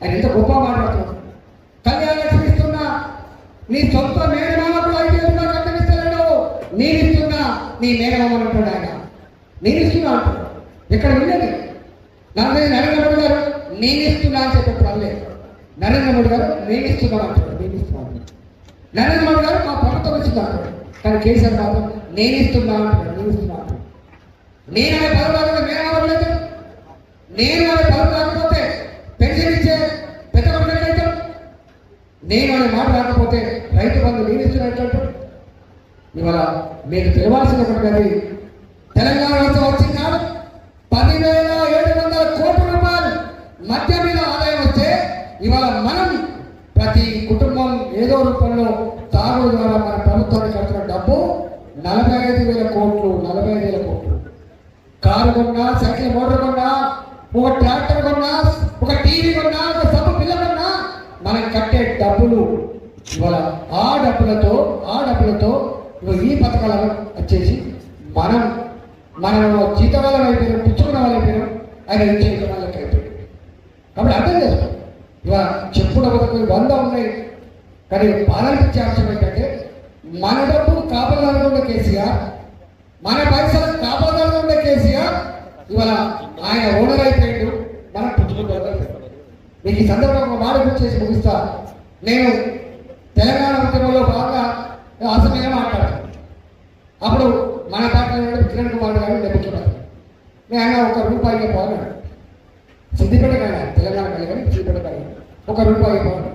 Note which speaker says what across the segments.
Speaker 1: ఆయన ఎంత గొప్ప మాట్లాడుతున్నాడు. కళ్యాణ లక్ష్మి ఇస్తున్నా నీ సొంత మేనమామకు ఐదు వేలు కూడా కట్టనిస్తలేడు నేను ఇస్తున్నా నీ మేనమామ అంటాడు ఆయన. నేను ఇస్తున్నా అంటాడు. ఇక్కడ ఉండేది నరేంద్ర నరేంద్ర మోడీ గారు నేను ఇస్తున్నా అని చెప్పి పర్లేదు నరేంద్ర మోడీ గారు నేను ఇస్తున్నా అంటాడు. నేను ఇస్తున్నాను నరేంద్ర మోడీ గారు మా ప్రభుత్వం ఇస్తుంది అంటాడు కానీ కేసీఆర్ మాత్రం నేను ఇస్తున్నా అంటాడు. నేను ఇస్తున్నా అంటాడు. నేను అనే పదవి రాకపోతే నేను నేను అనే పదవి రాకపోతే నేను అనే మాట రాకపోతే రైతు బంధు నేను ఇచ్చినట్టు ఇవాళ మీరు తెలవాల్సిన అది తెలంగాణ రాష్ట్రం వచ్చినాడు పదివేల ఏడు వందల కోట్ల రూపాయలు మధ్య మీద ఆదాయం వస్తే ఇవాళ మనం ప్రతి కుటుంబం ఏదో రూపంలో తాగుడు ద్వారా మన ప్రభుత్వానికి కడుతున్న డబ్బు నలభై ఐదు వేల కోట్లు నలభై ఐదు వేల కోట్లు. కారు కొన్నా సైకిల్ మోటార్ కొన్నా ఒక ట్రాక్టర్ కొన్నా ఒక టీవీ కొన్నా ఒక సబ్బు పిల్ల కొన్నా మనం కట్టే డబ్బులు ఇవాళ ఆ డబ్బులతో ఆ డబ్బులతో ఇవాళ ఈ పథకాలను వచ్చేసి మనం మనం జీతం వాళ్ళం అయిపోయినాం పుచ్చుకున్న వాళ్ళు అయిపోయినాం ఆయన ఇచ్చే వాళ్ళకి అయిపోయాం కాబట్టి అర్థం చేసుకో. ఇవాళ చెప్పుడు పథకం వంద ఉన్నాయి. కానీ బాధనిపించే అంశం ఏంటంటే మన డబ్బు కాపాడాలనుకున్న కేసీఆర్ మన పైసలు కాపాడాలనుకున్న కేసీఆర్ ఇవాళ ఆయన ఓనర్ అయిపోయాడు మనం పుచ్చుకుంటాం. మీకు ఈ సందర్భంగా మాట గుర్తు ముగిస్తా. నేను తెలంగాణ ఉద్యమంలో బాగా అసమయం మాట్లాడాను అప్పుడు మన పార్టీ కిరణ్ కుమార్ గారు లభించున్నారు నేను ఒక రూపాయి పోన్నాడు సిద్దిపేట కానీ తెలంగాణ కానీ కానీ సిద్దిపేట కానీ ఒక రూపాయి పోన్నాడు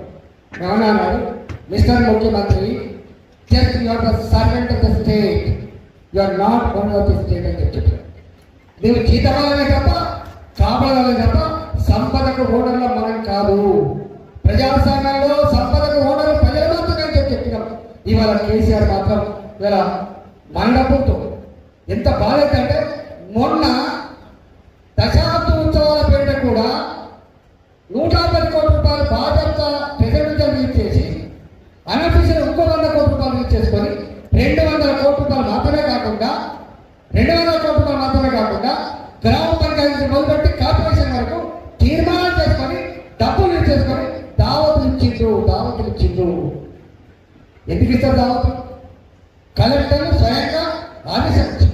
Speaker 1: ఏమన్నా అన్నాడు మిస్టర్ ముఖ్యమంత్రి just your the servant of the state. You are not one of the state అని చెప్పారు. నీవు జీతవాళ్ళమే తప్ప కాపాడాలే తప్ప సంపదకు ఓనర్ల మాత్రం మండపంతో ఎంత బాధ అంటే మొన్న దశాబ్ద ఉత్సవాల పేరిట కూడా నూట పది కోట్ల రూపాయలు భాజపా ప్రెసిడెంట్ రిలీజ్ చేసి అనఫీషియల్ ఇంకో వంద కోట్ల రూపాయలు రిలీజ్ చేసుకొని రెండు వందల కోట్ల రూపాయలు మాత్రమే కాకుండా రెండు వందల కోట్ల రూపాయలు మాత్రమే కాకుండా గ్రామ పంచాయతీ మొదలుపెట్టి కార్పొరేషన్ వరకు తీర్మానం చేసుకొని డబ్బులు రిలీజ్ చేసుకొని దావతులు ఇచ్చిండ్రు దావతులు ఇచ్చిండ్రు. ఎందుకు ఇస్తారు దావతులు? కలెక్టర్ స్వయంగా ఆదేశించి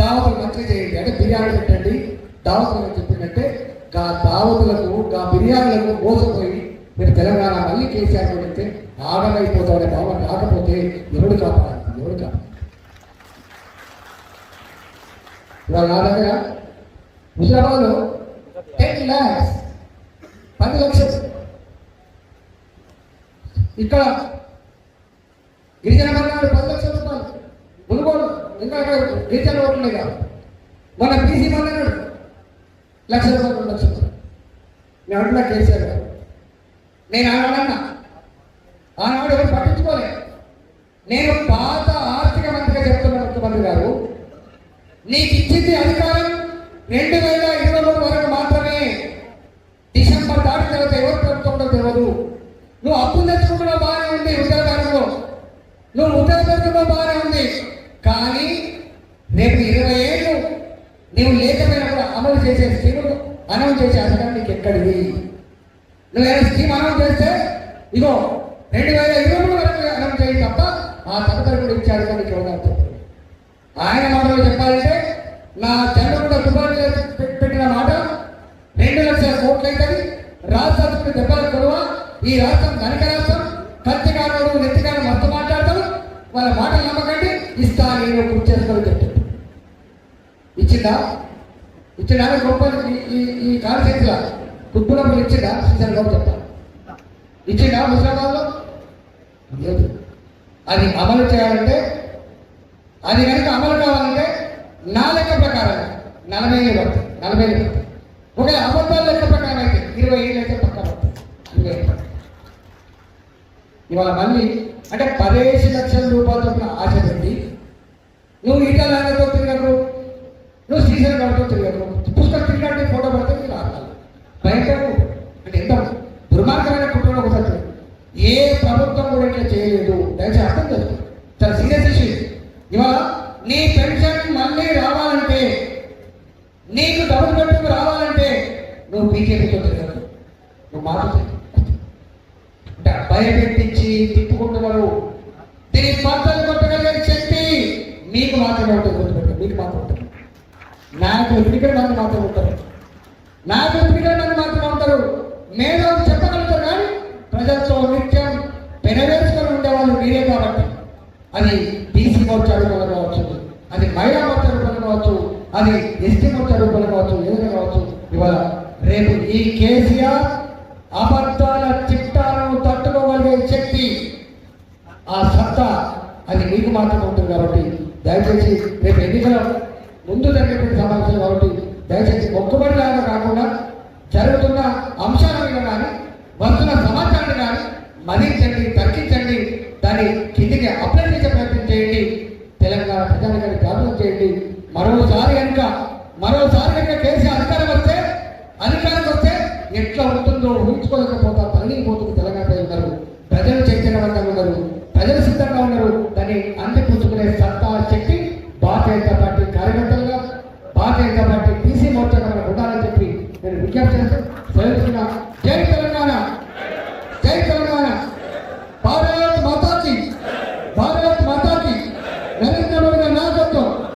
Speaker 1: దావతులు మంచిగా చేయండి అంటే బిర్యానీ పెట్టండి. దావతులు చెప్పినట్టే గా దావతులకు గా బిర్యానీలకు మోసపోయి మీరు తెలంగాణ మళ్ళీ కేసీఆర్ పెడితే ఆగమైపోతామనే భావన రాకపోతే ఎవడు కాపాడాలి? ఎవడు కాపాడాలి? ఇవాళ నా దగ్గర హుజరాబాద్లో టెన్ ల్యాక్స్ పది లక్షలు. ఇక్కడ గిరిజన వర్గాలు పది లక్షలు. మునుగోడు ఇంకా అక్కడ గిరిజన ఓట్లే కాదు. మన బీసీ మందన్నాడు లక్ష రూపాయలు రెండు లక్షలు నేను అంటున్నా కేసీఆర్ గారు నేను ఆనాడన్నా. ఆనాడు ఎవరు పట్టించుకోలే. నేను పాత ఆర్థిక మంత్రిగా చెప్తున్న ముఖ్యమంత్రి గారు నీకు ఇచ్చింది అధికారం రెండు వేల ఇరవై మూడు వరకు మాత్రమే. డిసెంబర్ దాటిన తర్వాత ఎవరు ప్రభుత్వంలో తెలియదు నువ్వు అప్పులు తెచ్చుకుంటున్నావు బాగానే ఉంది ఉత్తరాఖండ్లో నువ్వు ఉత్తరాఖండ్లో బాగానే ఉంది. కానీ రేపు ఇరవై ఏళ్ళు నీవు లేకపోయినా కూడా అమలు చేసే స్కీమ్ అనౌన్స్ చేసే అసలు నీకు ఎక్కడిది నువ్వు ఏదైనా స్కీమ్ అనౌన్స్ చేస్తే ఇగో రెండు వేల ఇరవై మూడు వరకు అనౌన్స్ చేయి తప్ప ఆ తదుపరి కూడా ఇచ్చాడు అధికారం నీకు ఎవరు ఆయన మాటలు చెప్పాలంటే నా చంద్రగుండ సుబ్బారెడ్డి గారు పెట్టిన మాట రెండు లక్షల కోట్లు అవుతుంది రాష్ట్రానికి దెబ్బల కొడువ ఈ రాష్ట్రం ధనిక రాష్ట్రం ఇచ్చిందా ఇచ్చిందా గొప్ప ఈ- ఈ ఈ కాలు చేతిలో ఇచ్చిందా శ్రీశైలం గౌడ్ చెప్తాను ఇచ్చిందా ముస్లాబాద్లో లేదు. అది అమలు చేయాలంటే అది కనుక అమలు కావాలంటే నా లెక్క ప్రకారం నలభై ఏళ్ళు పడుతుంది. నలభై ఏళ్ళు పడుతుంది. ఒకవేళ అబద్ధాల లెక్క ప్రకారం అయితే ఇరవై ఏళ్ళు అయితే పక్క పడుతుంది. ఇరవై ఏళ్ళు ఇవాళ మళ్ళీ అంటే పదిహేను లక్షల రూపాయలు ఏ ప్రభుత్వం కూడా ఇట్లా చేయలేదు. దయచేసి అర్థం చేసుకో. చాలా సీరియస్ ఇష్యూ ఇవాళ నీ పెన్షన్ మళ్ళీ రావాలంటే నీకు డబ్బులు పెట్టుకు రావాలంటే నువ్వు బీజేపీతో తిరగదు నువ్వు మాట్లాడు భయపెట్టించి తిప్పుకుంటున్నారు. దీని బద్దలు కొట్టగలిగే శక్తి మీకు మాత్రమే ఉంటుంది. గుర్తుపెట్టు మీకు మాత్రం ఉంటుంది. నాకు ఎందుకంటే నన్ను మాత్రం ఉంటారు. నాకు ఎందుకంటే నన్ను మాత్రం ఉంటారు. మేధావులు చెప్పగలుగుతారు కానీ ప్రజాస్వామ్య నిత్యం పెనవేసుకొని ఉండేవాళ్ళు మీరే కాబట్టి. అది బీసీ మోర్చా రూపంలో కావచ్చు అది మహిళా మోర్చా రూపంలో కావచ్చు అది ఎస్టీ మోర్చా రూపంలో కావచ్చు ఏదైనా కావచ్చు ఇవాళ రేపు ఈ కేసీఆర్ అబద్ధాల చిట్టాలను తట్టుకోగలిగే శక్తి ఆ సత్తా అది మీకు మాత్రమే ఉంటుంది కాబట్టి దయచేసి రేపు ఎన్నికల ముందు జరిగేటువంటి సమావేశం కాబట్టి దయచేసి మొక్కుబడి లాగా కాకుండా జరుగుతున్న అంశాల మీద కానీ వస్తున్న సమాచారం కానీ మదించండి తర్కించండి దాన్ని కిందికి అప్లై చేసే ప్రయత్నం చేయండి. తెలంగాణ ప్రజానికాన్ని ప్రార్థన చేయండి. మరోసారి కనుక మరోసారి కనుక కేసీఆర్ అధికారం వస్తే అధికారం వస్తే ఎట్లా ఉంటుందో ఊహించుకోలేకపోతా తరలిపోతుంది తెలంగాణ ప్రజలు ఉన్నారు. ప్రజలు చైతన్యవంతంగా ఉన్నారు. ప్రజలు సిద్ధంగా ఉన్నారు. దాన్ని అందిపుచ్చుకునే సత్తా శక్తి భారతీయ జనతా పార్టీ కార్యకర్తలుగా భారతీయ జనతా పార్టీ బీసీ మోర్చా